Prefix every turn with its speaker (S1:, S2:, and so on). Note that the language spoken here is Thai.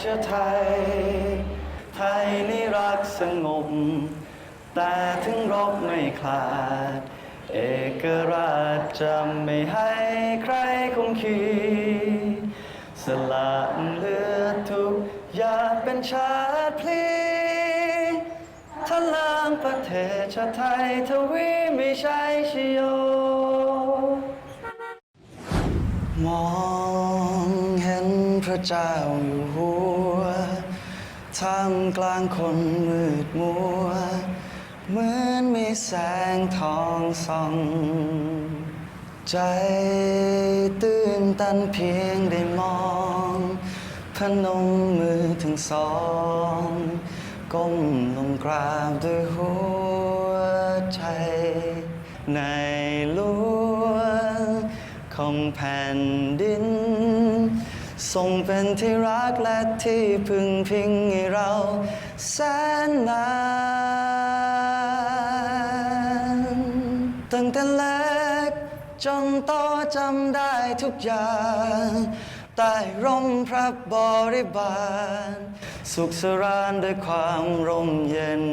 S1: เชื้อไทย ไทยนี่รักสงบ แต่ถึงรบไม่คลาด เอกราชจะไม่ให้ใครคงขีสละเลือดทุกอยางเป็นชาติพลีทะลางประเทศชาติไทยทวีไม่ใช่ชโยมอง ระเจ้าอยู่หัวท่ามกลางคนมืดมัว เหมือนมีแสงทองส่อง ใจตื่นตันเพียงได้มอง พนมมือทั้งสอง ก้มลงกราบด้วยหัวใจ ในหลวงของแผ่นดิน ทรงเป็นที่รักและที่พึ่งพิงให้เราแสนนานตั้งแต่เล็กจนโตจำได้ทุกอย่างใต้ร่มพระบริบาล สุขสรานด้วยความร่มเย็น